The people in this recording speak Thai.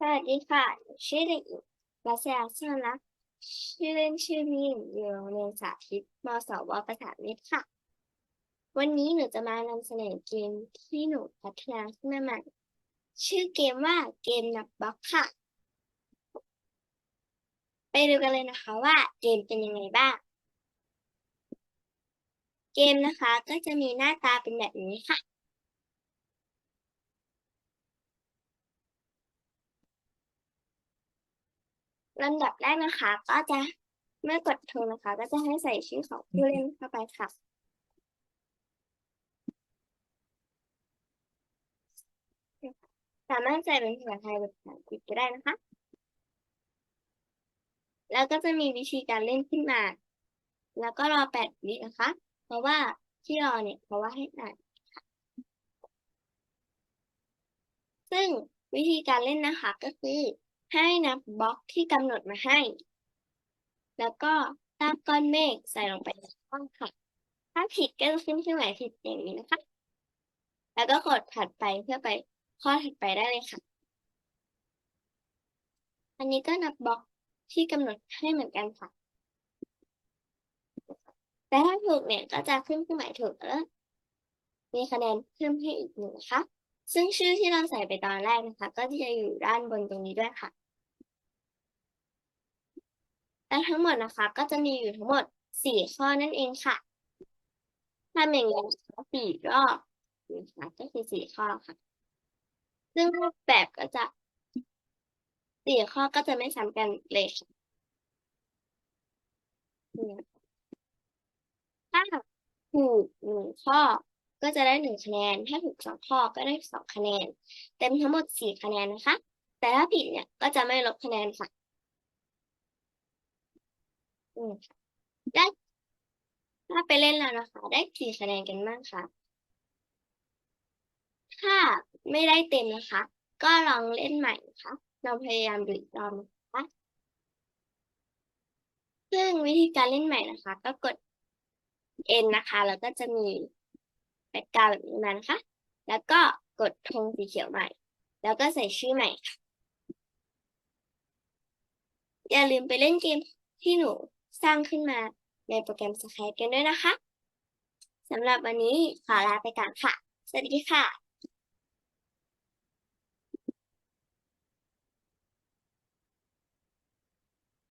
สวัสดีค่ะ ชื่อเด็กหญิงรัศยาชนรักชื่อเล่นชื่อมีนอยู่โรงเรียนสาธิตมศวประสานมิตรค่ะ วันนี้หนูจะมานำเสนอเกมที่หนูพัฒนาขึ้นมาใหม่ ชื่อเกมว่าเกมนับบล็อกค่ะ ไปดูกันเลยนะคะว่าเกมเป็นยังไงบ้าง เกมนะคะก็จะมีหน้าตาเป็นแบบนี้ค่ะ ลำดับแรกนะคะ ก็จะเมื่อกดทรนะคะ ก็จะให้ใส่ชื่อของผู้เล่นเข้าไปค่ะ สามารถใส่เป็นภาษาไทยหรือภาษาอังกฤษก็ได้นะคะ แล้วก็จะมีวิธีการเล่นขึ้นมา แล้วก็รอแปดวินะคะ เพราะว่าที่รอเนี่ยเพราะว่าให้อ่านซึ่งวิธีการเล่นนะคะก็คือ ให้นับบล็อกที่กำหนดมาให้ แล้วก็ลากก้อนเมฆใส่ลงไปในช่องค่ะ ถ้าผิดก็จะขึ้นเครื่องหมายผิดอย่างนี้นะคะ แล้วก็กดถัดไปเพื่อไปข้อถัดไปได้เลยค่ะ อันนี้ก็นับบล็อกที่กำหนดให้เหมือนกันค่ะ แต่ถ้าถูกเนี่ยก็จะขึ้นเครื่องหมายถูกแล้วมีคะแนนเพิ่มให้อีกหนึ่งนะคะ ซึ่งชื่อที่เราใส่ไปตอนแรกนะคะ ก็จะอยู่ด้านบนตรงนี้ด้วยค่ะ และทั้งหมดนะคะ ก็จะมีอยู่ทั้งหมดสี่ข้อนั่นเองค่ะทำอย่างนี้นะคะสี่รอบนะคะก็คือสี่ข้อค่ะ ซึ่งรูปแบบก็จะสี่ข้อก็จะไม่ซ้ำกันเลยค่ะถ้าถูกหนึ่งข้อ ก็จะได้หนึ่งคะแนน ถ้าถูกสองข้อก็ได้สองคะแนน เต็มทั้งหมดสี่คะแนนนะคะ แต่ถ้าผิดเนี่ยก็จะไม่ลบคะแนนค่ะอืมได้ถ้าไปเล่นแล้วนะคะ ได้กี่คะแนนกันบ้างคะถ้าไม่ได้เต็มนะคะ ก็ลองเล่นใหม่นะคะลองพยายามดูอีกรอบนะคะซึ่งวิธีการเล่นใหม่นะคะ ก็กด N นะคะ แล้วก็จะมี แบ็กกราวด์แบบนี้มานะคะ แล้วก็กดธงสีเขียวใหม่ แล้วก็ใส่ชื่อใหม่ค่ะ อย่าลืมไปเล่นเกมที่หนูสร้างขึ้นมาในโปรแกรม Skype กันด้วยนะคะ สำหรับวันนี้ขอลาไปก่อนค่ะ สวัสดีค่ะ